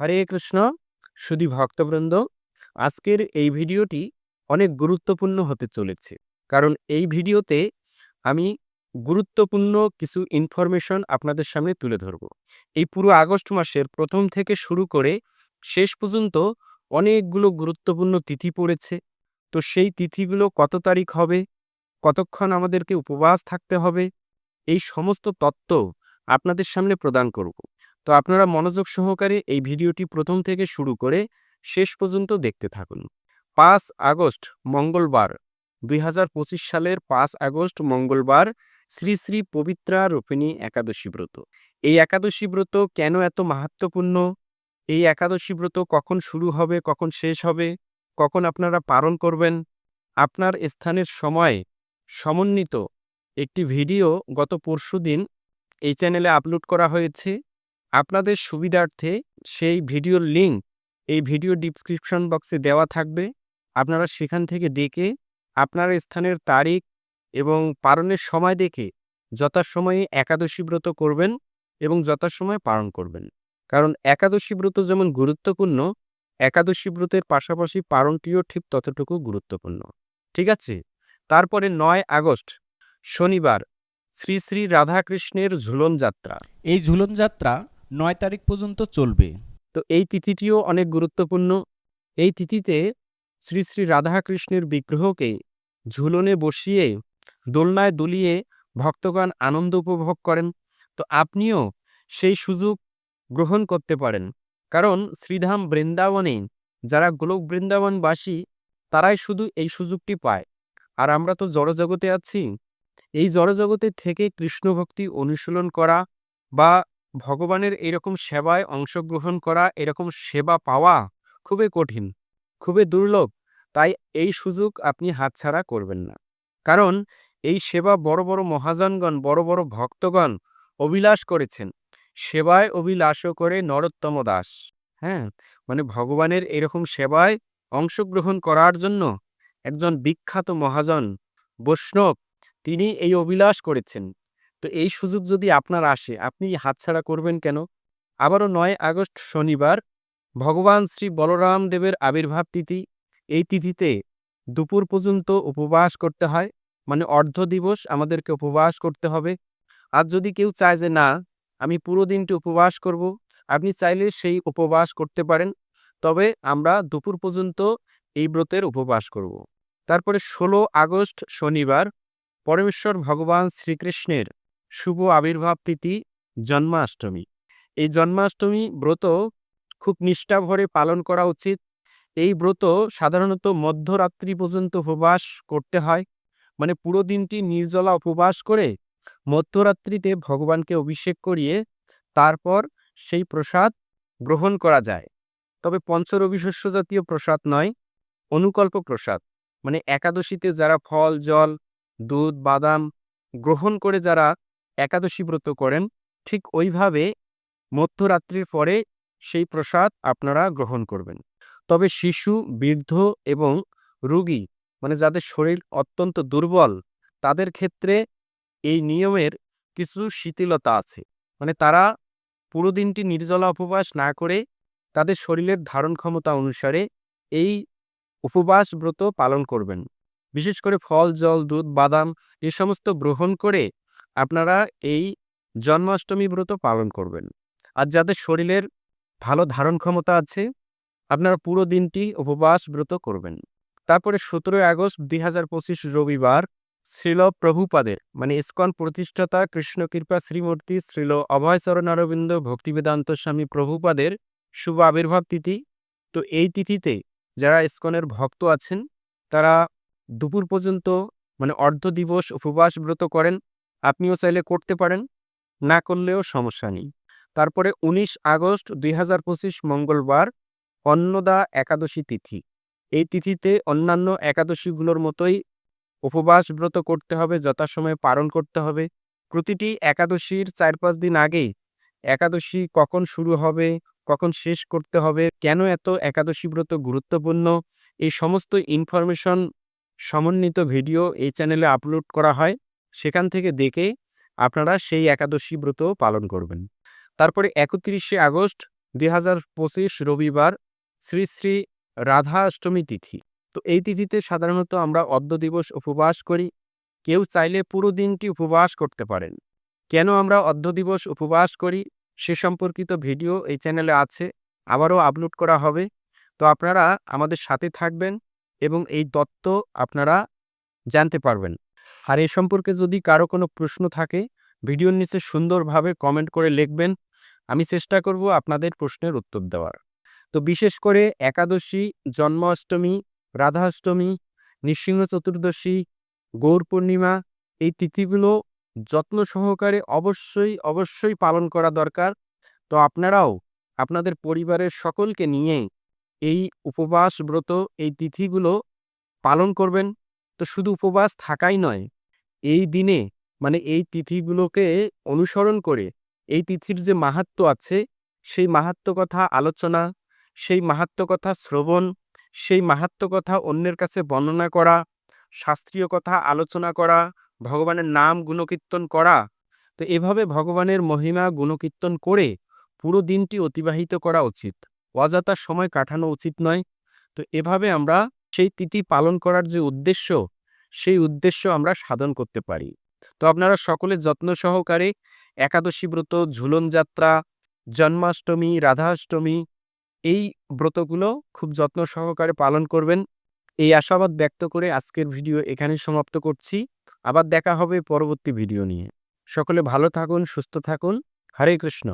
হরে কৃষ্ণ, সুধী ভক্তবৃন্দ, আজকের এই ভিডিওটি অনেক গুরুত্বপূর্ণ হতে চলেছে। কারণ এই ভিডিওতে আমি গুরুত্বপূর্ণ কিছু ইনফরমেশন আপনাদের সামনে তুলে ধরব। এই পুরো আগস্ট মাসের প্রথম থেকে শুরু করে শেষ পর্যন্ত অনেকগুলো গুরুত্বপূর্ণ তিথি পড়েছে। তো সেই তিথিগুলো কত তারিখ হবে? কতক্ষণ আমাদেরকে উপবাস থাকতে হবে? এই সমস্ত তত্ত্ব আপনাদের সামনে প্রদান করব। তো আপনারা মনোযোগ সহকারে এই ভিডিওটি প্রথম থেকে শুরু করে শেষ পর্যন্ত দেখতে থাকুন। পাঁচ আগস্ট, মঙ্গলবার। দুই হাজার পঁচিশ সালের পাঁচ আগস্ট, মঙ্গলবার, শ্রী শ্রী পবিত্রা রূপিণী একাদশী ব্রত। এই একাদশী ব্রত কেন এত মাহাত্মপূর্ণ এই একাদশী ব্রত কখন শুরু হবে, কখন শেষ হবে, কখন আপনারা পালন করবেন? আপনার স্থানের সময় সমন্বিত একটি ভিডিও গত পরশুদিন এই চ্যানেলে আপলোড করা হয়েছে। আপনাদের সুবিধার্থে সেই ভিডিওর লিঙ্ক এই ভিডিও ডিসক্রিপশন বক্সে দেওয়া থাকবে। আপনারা সেখান থেকে দেখে, আপনার স্থানের তারিখ এবং পালনের সময় দেখে যথাসময়ে একাদশী ব্রত করবেন এবং যথাসময়ে পালন করবেন। কারণ একাদশী ব্রত যেমন গুরুত্বপূর্ণ, একাদশী ব্রতের পাশাপাশি পালনটিও ঠিক ততটুকু গুরুত্বপূর্ণ। ঠিক আছে? তারপরে নয় আগস্ট, শনিবার, শ্রী শ্রী রাধাকৃষ্ণের ঝুলন যাত্রা। এই ঝুলন যাত্রা নয় তারিখ পর্যন্ত চলবে। তো এই তিথিটিও অনেক গুরুত্বপূর্ণ। এই তিথিতে শ্রী শ্রী রাধাকৃষ্ণের বিগ্রহকে ঝুলনে বসিয়ে দোলনায় দুলিয়ে ভক্তগণ আনন্দ উপভোগ করেন। তো আপনিও সেই সুযোগ গ্রহণ করতে পারেন। কারণ শ্রীধাম বৃন্দাবনে যারা গোলক বৃন্দাবনবাসী, তারাই শুধু এই সুযোগটি পায়। আর আমরা তো জড়জগতে আছি। এই জড়জগতে থেকে কৃষ্ণ ভক্তি অনুশীলন করা বা ভগবানের এরকম সেবায় অংশগ্রহণ করা, এরকম সেবা পাওয়া খুবই কঠিন, খুবই দুর্লভ। তাই এই সুযোগ আপনি হাতছাড়া করবেন না। কারণ এই সেবা বড় বড় মহাজনগণ, বড় বড় ভক্তগণ অভিলাষ করেছেন। সেবায় অভিলাষও করে নরোত্তম দাস। হ্যাঁ মানে ভগবানের এরকম সেবায় অংশগ্রহণ করার জন্য একজন বিখ্যাত মহাজন বৈষ্ণব, তিনি এই অভিলাষ করেছেন। তো এই সুযোগ যদি আপনার আসে, আপনি হাতছাড়া করবেন কেন? আবারও নয় আগস্ট শনিবার, ভগবান শ্রী বলরাম দেবের আবির্ভাব তিথি। এই তিথিতে দুপুর পর্যন্ত উপবাস করতে হয়। মানে অর্ধ দিবস আমাদেরকে উপবাস করতে হবে। আর যদি কেউ চায় যে না, আমি পুরো দিনটি উপবাস করব, আপনি চাইলে সেই উপবাস করতে পারেন। তবে আমরা দুপুর পর্যন্ত এই ব্রতের উপবাস করব। তারপরে ষোলো আগস্ট শনিবার, পরমেশ্বর ভগবান শ্রীকৃষ্ণের শুভ আবির্ভাব তিথি জন্মাষ্টমী। এই জন্মাষ্টমী ব্রত খুব নিষ্ঠাভরে পালন করা উচিত। এই ব্রত সাধারণত মধ্যরাত্রি পর্যন্ত উপবাস করতে হয়। মানে পুরো দিনটি নির্জলা উপবাস করে মধ্যরাত্রিতে ভগবানকে অভিষেক করিয়ে তারপর সেই প্রসাদ গ্রহণ করা যায়। তবে পঞ্চরবিশস্য জাতীয় প্রসাদ নয়, অনুকল্প প্রসাদ। মানে একাদশীতে যারা ফল, জল, দুধ, বাদাম গ্রহণ করে যারা একাদশী ব্রত করেন, ঠিক ওইভাবে মধ্যরাত্রির পরে সেই প্রসাদ আপনারা গ্রহণ করবেন। তবে শিশু, বৃদ্ধ এবং রোগী মানে যাদের শরীর অত্যন্ত দুর্বল, তাদের ক্ষেত্রে এই নিয়মের কিছু শিথিলতা আছে। মানে তারা পুরো দিনটি নির্জলা উপবাস না করে তাদের শরীরের ধারণ ক্ষমতা অনুসারে এই উপবাস ব্রত পালন করবেন। বিশেষ করে ফল, জল, দুধ, বাদাম এ সমস্ত গ্রহণ করে আপনারা এই জন্মাষ্টমী ব্রত পালন করবেন। আর যাদের শরীরের ভালো ধারণ ক্ষমতা আছে, আপনারা পুরো দিনটি উপবাস ব্রত করবেন। তারপরে সতেরোই আগস্ট দুই হাজার পঁচিশ রবিবার শ্রীল প্রভুপাদের মানে ইস্কন প্রতিষ্ঠাতা কৃষ্ণকৃপা শ্রীমূর্তি শ্রীল অভয়চরণ অরবিন্দ ভক্তিবেদান্ত স্বামী প্রভুপাদের শুভ আবির্ভাব তিথি। তো এই তিথিতে যারা ইস্কনের ভক্ত আছেন, তারা দুপুর পর্যন্ত মানে অর্ধ দিবস উপবাস ব্রত করেন। আপনিও চাইলে করতে পারেন, না করলেও সমস্যা নেই। তারপরে ১৯ আগস্ট দুই হাজার পঁচিশ মঙ্গলবার, অন্নদা একাদশী তিথি। এই তিথিতে অন্যান্য একাদশীগুলোর মতোই উপবাস ব্রত করতে হবে, যথাসময়ে পালন করতে হবে। প্রতিটি একাদশীর চার পাঁচ দিন আগেই একাদশী কখন শুরু হবে, কখন শেষ করতে হবে, কেন এত একাদশী ব্রত গুরুত্বপূর্ণ, এই সমস্ত ইনফরমেশন সমন্বিত ভিডিও এই চ্যানেলে আপলোড করা হয়। সেখান থেকে দেখে আপনারা সেই একাদশী ব্রত পালন করবেন। তারপরে একত্রিশে আগস্ট দুই হাজার পঁচিশ রবিবার শ্রী শ্রী রাধা অষ্টমী তিথি। তো এই তিথিতে সাধারণত আমরা অদ্য দিবস উপবাস করি। কেউ চাইলে পুরো দিনটি উপবাস করতে পারেন। কেন আমরা অর্ধ দিবস উপবাস করি? সে সম্পর্কিত ভিডিও এই চ্যানেলে আছে, আবারও আপলোড করা হবে। তো আপনারা আমাদের সাথে থাকবেন এবং এই তত্ত্ব আপনারা জানতে পারবেন। আর এ সম্পর্কে যদি কারও কোনো প্রশ্ন থাকে, ভিডিওর নিচে সুন্দরভাবে কমেন্ট করে লিখবেন। আমি চেষ্টা করব আপনাদের প্রশ্নের উত্তর দেওয়ার। তো বিশেষ করে একাদশী, জন্মাষ্টমী, রাধাষ্টমী, নৃসিংহ চতুর্দশী, গৌর পূর্ণিমা, এই তিথিগুলো যত্ন সহকারে অবশ্যই অবশ্যই পালন করা দরকার। তো আপনারাও আপনাদের পরিবারের সকলকে নিয়ে এই উপবাস ব্রত, এই তিথিগুলো পালন করবেন। তো শুধু উপবাস থাকাই নয়, এই দিনে মানে এই তিথিগুলোকে অনুসরণ করে, এই তিথির যে মাহাত্ম্য আছে, সেই মাহাত্ম্য কথা আলোচনা, সেই মাহাত্ম্য কথা শ্রবণ, সেই মাহাত্ম্য কথা অন্যের কাছে বর্ণনা করা, শাস্ত্রীয় কথা আলোচনা করা, ভগবানের নাম গুণকীর্তন করা, তো এভাবে ভগবানের মহিমা গুণকীর্তন করে পুরো দিনটি অতিবাহিত করা উচিত। অযথা সময় কাটানো উচিত নয়। তো এভাবে আমরা সেই তিথি পালন করার যে উদ্দেশ্য, সেই উদ্দেশ্য আমরা সাধন করতে পারি। তো আপনারা সকলে যত্ন সহকারে একাদশী ব্রত, ঝুলন যাত্রা, জন্মাষ্টমী, রাধাষ্টমী, এই ব্রতগুলো খুব যত্ন সহকারে পালন করবেন। এই আশাবাদ ব্যক্ত করে আজকের ভিডিও এখানে সমাপ্ত করছি। আবার দেখা হবে পরবর্তী ভিডিও নিয়ে। সকলে ভালো থাকুন, সুস্থ থাকুন। হরে কৃষ্ণ।